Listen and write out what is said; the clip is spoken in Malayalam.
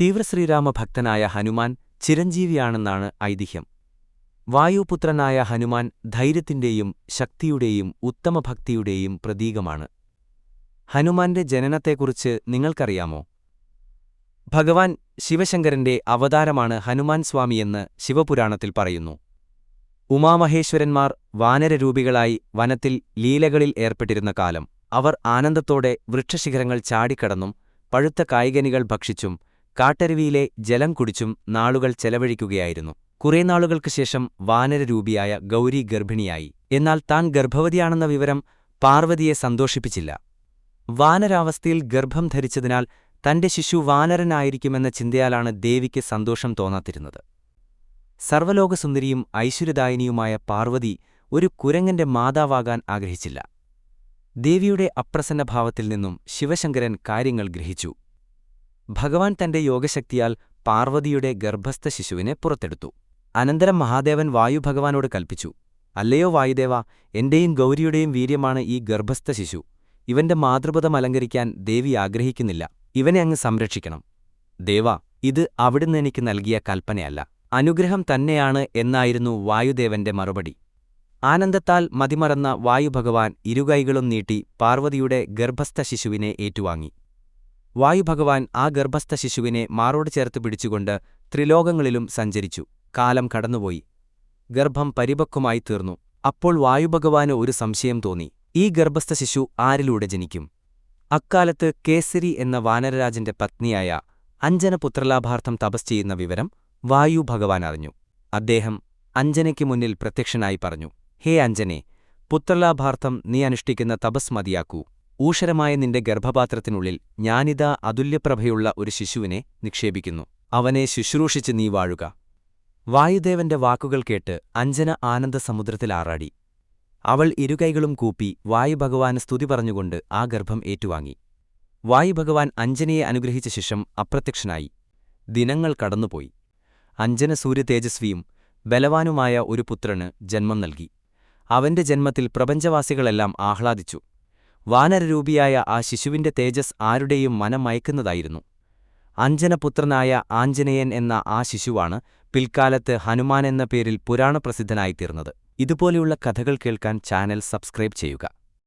തീവ്രശ്രീരാമഭക്തനായ ഹനുമാൻ ചിരഞ്ജീവിയാണെന്നാണ് ഐതിഹ്യം. വായുപുത്രനായ ഹനുമാൻ ധൈര്യത്തിന്റെയും ശക്തിയുടെയും ഉത്തമഭക്തിയുടെയും പ്രതീകമാണ്. ഹനുമാന്റെ ജനനത്തെക്കുറിച്ച് നിങ്ങൾക്കറിയാമോ? ഭഗവാൻ ശിവശങ്കരന്റെ അവതാരമാണ് ഹനുമാൻ സ്വാമിയെന്ന് ശിവപുരാണത്തിൽ പറയുന്നു. ഉമാമഹേശ്വരന്മാർ വാനരരൂപികളായി വനത്തിൽ ലീലകളിൽ ഏർപ്പെട്ടിരുന്ന കാലം അവർ ആനന്ദത്തോടെ വൃക്ഷശിഖരങ്ങൾ ചാടിക്കടന്നും പഴുത്ത കായികനികൾ ഭക്ഷിച്ചും കാട്ടരുവിയിലെ ജലം കുടിച്ചും നാളുകൾ ചെലവഴിക്കുകയായിരുന്നു. കുറേ നാളുകൾക്ക് ശേഷം വാനരരൂപിയായ ഗൗരി ഗർഭിണിയായി. എന്നാൽ താൻ ഗർഭവതിയാണെന്ന വിവരം പാർവതിയെ സന്തോഷിപ്പിച്ചില്ല. വാനരാവസ്ഥയിൽ ഗർഭം ധരിച്ചതിനാൽ തന്റെ ശിശു വാനരനായിരിക്കുമെന്ന ചിന്തയാലാണ് ദേവിക്ക് സന്തോഷം തോന്നാത്തിരുന്നത്. സർവലോകസുന്ദരിയും ഐശ്വര്യദായിനിയുമായ പാർവതി ഒരു കുരങ്ങന്റെ മാതാവാകാൻ ആഗ്രഹിച്ചില്ല. ദേവിയുടെ അപ്രസന്നഭാവത്തിൽ നിന്നും ശിവശങ്കരൻ കാര്യങ്ങൾ ഗ്രഹിച്ചു. ഭഗവാൻ തന്റെ യോഗശക്തിയാൽ പാർവതിയുടെ ഗർഭസ്ഥ ശിശുവിനെ പുറത്തെടുത്തു. അനന്തരം മഹാദേവൻ വായുഭഗവാനോട് കൽപ്പിച്ചു അല്ലയോ വായുദേവ എന്റെയും ഗൗരിയുടെയും വീര്യമാണ് ഈ ഗർഭസ്ഥ ശിശു. ഇവന്റെ മാതൃപദം അലങ്കരിക്കാൻ ദേവി ആഗ്രഹിക്കുന്നില്ല. ഇവനെ അങ്ങ് സംരക്ഷിക്കണം. ദേവ ഇത് അവിടുന്ന് എനിക്ക് നൽകിയ കൽപ്പനയല്ല. അനുഗ്രഹം തന്നെയാണ് എന്നായിരുന്നു വായുദേവന്റെ മറുപടി. ആനന്ദത്താൽ മതിമറന്ന വായുഭഗവാൻ ഇരുകൈകളും നീട്ടി പാർവതിയുടെ ഗർഭസ്ഥ ശിശുവിനെ ഏറ്റുവാങ്ങി. വായുഭഗവാൻ ആ ഗർഭസ്ഥ ശിശുവിനെ മാറോട് ചേർത്ത് പിടിച്ചുകൊണ്ട് ത്രിലോകങ്ങളിലും സഞ്ചരിച്ചു. കാലം കടന്നുപോയി. ഗർഭം പരിപക്വമായി തീർന്നു. അപ്പോൾ വായുഭഗവാന് ഒരു സംശയം തോന്നി. ഈ ഗർഭസ്ഥ ശിശു ആരിലൂടെ ജനിക്കും? അക്കാലത്ത് കേസരി എന്ന വാനരരാജന്റെ പത്നിയായ അഞ്ജന പുത്രലാഭാർത്ഥം തപസ് ചെയ്യുന്ന വിവരം വായു ഭഗവാൻ അറിഞ്ഞു. അദ്ദേഹം അഞ്ജനയ്ക്ക് മുന്നിൽ പ്രത്യക്ഷനായി പറഞ്ഞു ഹേ അഞ്ജനെ പുത്രലാഭാർത്ഥം നീ അനുഷ്ഠിക്കുന്ന തപസ് മതിയാക്കൂ. ഊഷരമായ നിന്റെ ഗർഭപാത്രത്തിനുള്ളിൽ ഞാനിതാ അതുല്യപ്രഭയുള്ള ഒരു ശിശുവിനെ നിക്ഷേപിക്കുന്നു. അവനെ ശുശ്രൂഷിച്ച് നീ വാഴുക. വായുദേവന്റെ വാക്കുകൾ കേട്ട് അഞ്ജന ആനന്ദസമുദ്രത്തിൽ ആറാടി. അവൾ ഇരുകൈകളും കൂപ്പി വായുഭഗവാന് സ്തുതി പറഞ്ഞുകൊണ്ട് ആ ഗർഭം ഏറ്റുവാങ്ങി. വായുഭഗവാൻ അഞ്ജനയെ അനുഗ്രഹിച്ച ശേഷം അപ്രത്യക്ഷനായി. ദിനങ്ങൾ കടന്നുപോയി. അഞ്ജന സൂര്യതേജസ്വിയും ബലവാനുമായ ഒരു പുത്രന് ജന്മം നൽകി. അവന്റെ ജന്മത്തിൽ പ്രപഞ്ചവാസികളെല്ലാം ആഹ്ലാദിച്ചു. വാനരരൂപിയായ ആ ശിശുവിന്റെ തേജസ് ആരുടെയും മനം മയക്കുന്നതായിരുന്നു. അഞ്ജനപുത്രനായ ആഞ്ജനേയൻ എന്ന ആ ശിശുവാണ് പിൽക്കാലത്ത് ഹനുമാൻ എന്ന പേരിൽ പുരാണപ്രസിദ്ധനായിത്തീർന്നത്. ഇതുപോലെയുള്ള കഥകൾ കേൾക്കാൻ ചാനൽ സബ്സ്ക്രൈബ് ചെയ്യുക.